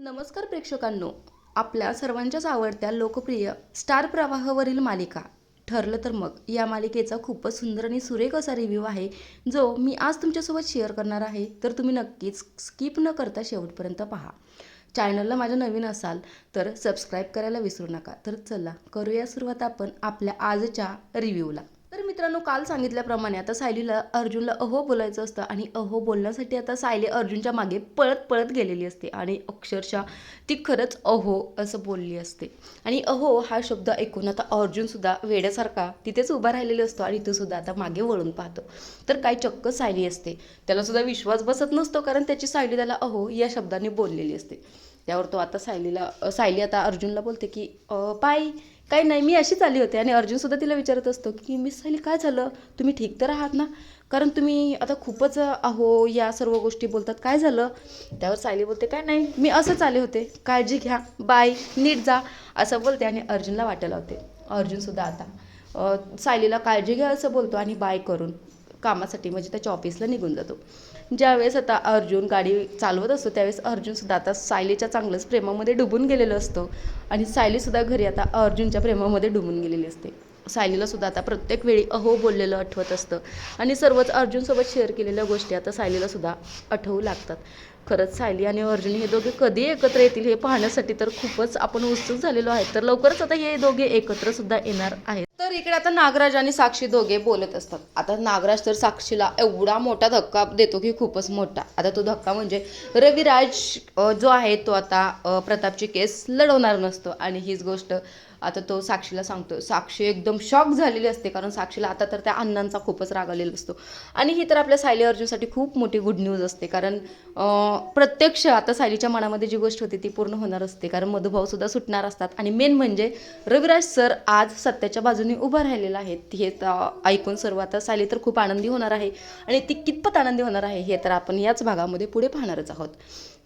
नमस्कार प्रेक्षकांनो. आपल्या सर्वांच्याच आवडत्या लोकप्रिय स्टार प्रवाहावरील मालिका. ठरलं तर मग. या मालिकेचा खूपच सुंदर आणि सुरेख असा रिव्ह्यू आहे जो मी आज तुमच्यासोबत शेअर करणार आहे. तर तुम्ही नक्कीच स्किप न करता शेवटपर्यंत पहा. चॅनलला माझ्या नवीन असाल तर सबस्क्राईब करायला विसरू नका. तर चला करूया सुरुवात आपण आपल्या आजच्या रिव्ह्यूला तर मित्रांनो काल सांगितल्याप्रमाणे आता सायलीला अर्जुनला अहो बोलायचं असतं आणि अहो बोलण्यासाठी आता सायली अर्जुनच्या मागे पळत पळत गेलेली असते आणि अक्षरशः ती खरंच अहो असं बोलली असते. आणि अहो हा शब्द ऐकून आता अर्जुनसुद्धा वेड्यासारखा तिथेच उभा राहिलेला असतो आणि तो सुद्धा आता मागे वळून पाहतो. तर काय चक्क सायली असते. त्याला सुद्धा विश्वास बसत नसतो कारण त्याची सायली त्याला अहो या शब्दाने बोललेली असते. त्यावर तो आता सायलीला सायली आता अर्जुनला बोलते की "अ, बाई काही नाही मी अशीच आली होते. आणि अर्जुनसुद्धा तिला विचारत असतो की मिस सायली काय झालं? तुम्ही ठीक तर आहात ना? कारण तुम्ही आता खूपच अहो या सर्व गोष्टी बोलतात. काय झालं? त्यावर सायली बोलते काय नाही मी असंच आले होते. काळजी घ्या. बाय नीट जा. असं बोलते आणि अर्जुनला वाटायला होते अर्जुनसुद्धा आता सायलीला काळजी घ्या असं बोलतो आणि बाय करून कामासाठी म्हणजे त्याच्या ऑफिसला निघून जातो. ज्यावेळेस आता अर्जुन गाडी चालवत असतो त्यावेळेस अर्जुनसुद्धा आता सायलीच्या चांगलंच प्रेमामध्ये डुबून गेलेलं असतो. आणि सायलीसुद्धा घरी आता अर्जुनच्या प्रेमामध्ये डुबून गेलेली असते. सायलीला सुद्धा आता प्रत्येक वेळी अहो बोललेलं आठवत असतं. आणि सर्वच अर्जुनसोबत शेअर केलेल्या गोष्टी आता सायलीला सुद्धा आठवू लागतात. खरंच सायली आणि अर्जुन हे दोघे कधी एकत्र येतील हे पाहण्यासाठी तर खूपच आपण उत्सुक झालेलो आहे. तर लवकरच आता हे दोघे एकत्रसुद्धा येणार आहेत. तर इकडे आता नागराज आणि साक्षी दोघे बोलत असतात. आता नागराज तर साक्षीला एवढा मोठा धक्का देतो की खूपच मोठा. आता तो धक्का म्हणजे रविराज जो आहे तो आता प्रतापची केस लढवणार नसतो. आणि हीच गोष्ट आता तो साक्षीला सांगतो. साक्षी एकदम शॉक झालेली असते कारण साक्षीला आता तर त्या अण्णांचा खूपच राग आलेला असतो. आणि ही तर आपल्या सायली अर्जुनसाठी खूप मोठी गुड न्यूज असते. कारण प्रत्यक्ष आता सायलीच्या मनामध्ये जी गोष्ट होती ती पूर्ण होणार असते. कारण मधुभाऊ सुद्धा सुटणार असतात. आणि मेन म्हणजे रविराज सर आज सत्याच्या बाजूने उभा राहिलेला आहे. हे ऐकून सर्व आता साली तर खूप आनंदी होणार आहे. आणि ती कितपत आनंदी होणार आहे हे तर आपण याच भागामध्ये पुढे पाहणारच आहोत.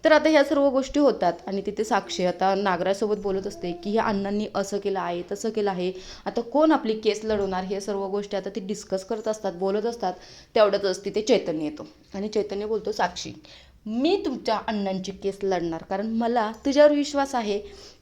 तर आता ह्या सर्व गोष्टी होतात आणि तिथे साक्षी आता नागरासोबत बोलत असते की ह्या अण्णांनी असं केलं आहे तसं केलं आहे. आता कोण आपली केस लढवणार? हे सर्व गोष्टी आता ती डिस्कस करत असतात बोलत असतात. तेवढ्यातच तिथे चैतन्य येतो. आणि चैतन्य बोलतो साक्षी. मी तुमच्या अण्णांची केस लढणार. कारण मला तुझ्यावर विश्वास आहे.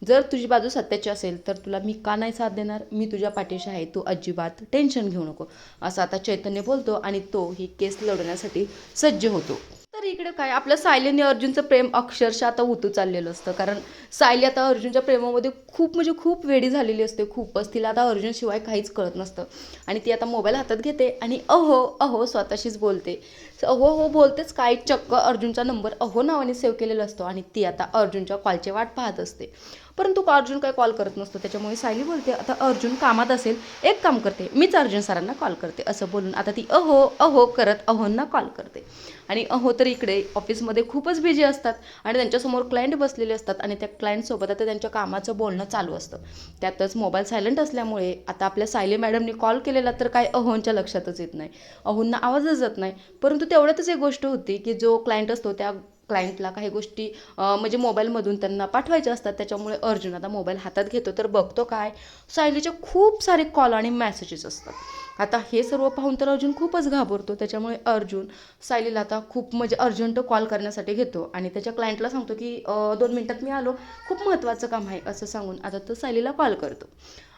जर तुझी बाजू सत्याची असेल तर तुला मी का नाही साथ देणार? मी तुझ्या पाठीशी आहे. तू अजिबात टेन्शन घेऊ नको. असं आता चैतन्य बोलतो आणि तो ही केस लढवण्यासाठी सज्ज होतो. तर इकडे काय? आपलं सायली आणि अर्जुनचं प्रेम अक्षरशः आता उतू चाललेलं असतं. कारण सायली आता अर्जुनच्या प्रेमामध्ये खूप म्हणजे खूप वेडी झालेली असते. खूपच. तिला आता अर्जुनशिवाय काहीच कळत नसतं. आणि ती आता मोबाईल हातात घेते आणि अहो अहो स्वतःशीच बोलते. अहो हो बोलतेच काय? चक्क अर्जुनचा नंबर अहो नावाने सेव्ह केलेला असतो आणि ती आता अर्जुनच्या कॉलची वाट पाहत असते. परंतु अर्जुन काय कॉल करत नसतो? त्याच्यामुळे सायली बोलते आता अर्जुन कामात असेल एक काम करते मीच अर्जुन सरांना कॉल करते असं बोलून आता ती अहो अहो करत अहोंना कॉल करते. आणि अहो तरी इकडे ऑफिसमध्ये खूपच बिझी असतात आणि त्यांच्यासमोर क्लायंट बसलेले असतात आणि त्या क्लायंटसोबत आता त्यांच्या कामाचं बोलणं चालू असतं. त्यातच मोबाईल सायलेंट असल्यामुळे आता आपल्या सायली मॅडमनी कॉल केलेला तर काय अहोंच्या लक्षातच येत नाही. अहोंना आवाजच जात नाही. परंतु तेवढ्यातच एक गोष्ट होती की जो क्लायंट असतो त्या क्लायंटला काही गोष्टी म्हणजे मोबाईलमधून त्यांना पाठवायच्या असतात. त्याच्यामुळे अर्जुन आता मोबाईल हातात घेतो. तर बघतो काय? सायलीचे खूप सारे कॉल आणि मेसेजेस असतात. आता हे सर्व पाहून तर अर्जुन खूपच घाबरतो. त्याच्यामुळे अर्जुन सायलीला आता खूप म्हणजे अर्जंट कॉल करण्यासाठी घेतो. आणि त्याच्या क्लायंटला सांगतो की दोन मिनटात मी आलो. खूप महत्त्वाचं काम आहे असं सांगून आता तो सायलीला कॉल करतो.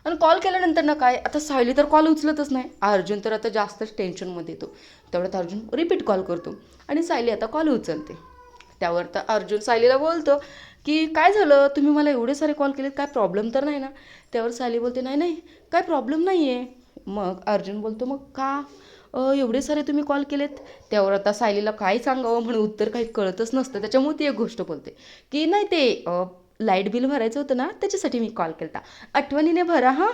आणि कॉल केल्यानंतर ना काय? आता सायली तर कॉल उचलतच नाही. अर्जुन तर आता जास्तच टेन्शनमध्ये येतो. तेवढ्यात अर्जुन रिपीट कॉल करतो. आणि सायली आता कॉल उचलते. त्यावर तर अर्जुन सायलीला बोलतो की काय झालं? तुम्ही मला एवढे सारे कॉल केलेत काय प्रॉब्लेम तर नाही ना? त्यावर सायली बोलते नाही नाही काय प्रॉब्लेम नाही आहे मग अर्जुन बोलतो मग का? एवढे सारे तुम्ही कॉल केलेत. त्यावर आता सायलीला काय सांगावं म्हणून उत्तर काही कळतच नसतं. त्याच्यामुळे ती एक गोष्ट बोलते की नाही ते लाइट बिल भरायचं होतं ना त्याच्यासाठी मी कॉल केला आठवणीने भरा हां.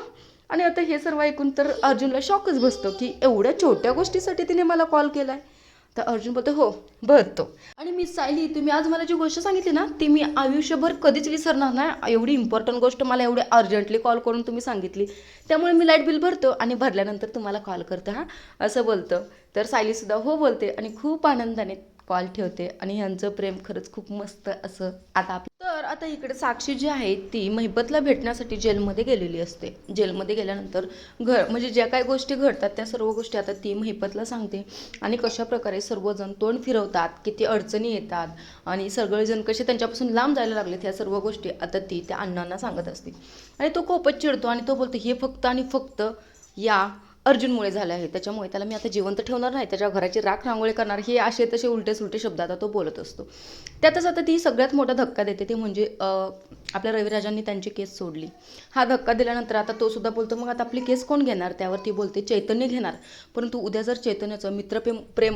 आणि आता हे सर्व ऐकून तर अर्जुनला शॉकच बसतो की एवढ्या छोट्या गोष्टीसाठी तिने मला कॉल केला आहे तर अर्जुन बोलतो हो भरतो आणि मी सायली तुम्ही आज मला जी गोष्ट सांगितली ना ती मी आयुष्यभर कधीच विसरणार नाही. एवढी इम्पॉर्टंट गोष्ट मला एवढी अर्जंटली कॉल करून तुम्ही सांगितली. त्यामुळे मी लाइट बिल भरतो आणि भरल्यानंतर तुम्हाला कॉल करतो हां असं बोलतं. तर सायलीसुद्धा हो बोलते आणि खूप आनंदाने कॉल ठेवते आणि ह्यांचं प्रेम खरंच खूप मस्त असं आता आपलं आता इकडे साक्षी जी आहे ती महिबतला भेटण्यासाठी जेलमध्ये गेलेली असते. जेलमध्ये गेल्यानंतर घर म्हणजे ज्या काही गोष्टी घडतात त्या सर्व गोष्टी आता ती महिबतला सांगते. आणि कशा प्रकारे सर्वजण तोंड फिरवतात किती अडचणी येतात आणि सगळेजण कसे त्यांच्यापासून लांब जायला लागलेत ह्या सर्व गोष्टी आता ती त्या अण्णांना सांगत असते. आणि तो खूपच चिडतो आणि तो बोलतो हे फक्त आणि फक्त या अर्जुनमुळे झालं आहे. त्याच्यामुळे त्याला मी आता जिवंत ठेवणार नाही. त्याच्या घराची राख रांगोळी करणार हे असे तसे उलटे सुलटे शब्द आता तो बोलत असतो. त्यातच आता ती सगळ्यात मोठा धक्का देते ते म्हणजे आपल्या रविराजांनी त्यांची केस सोडली. हा धक्का दिल्यानंतर आता तो सुद्धा बोलतो मग आता आपली केस कोण घेणार? त्यावर ती बोलते चैतन्य घेणार. परंतु उद्या जर चैतन्याचं मित्रप्रेम प्रेम प्रेम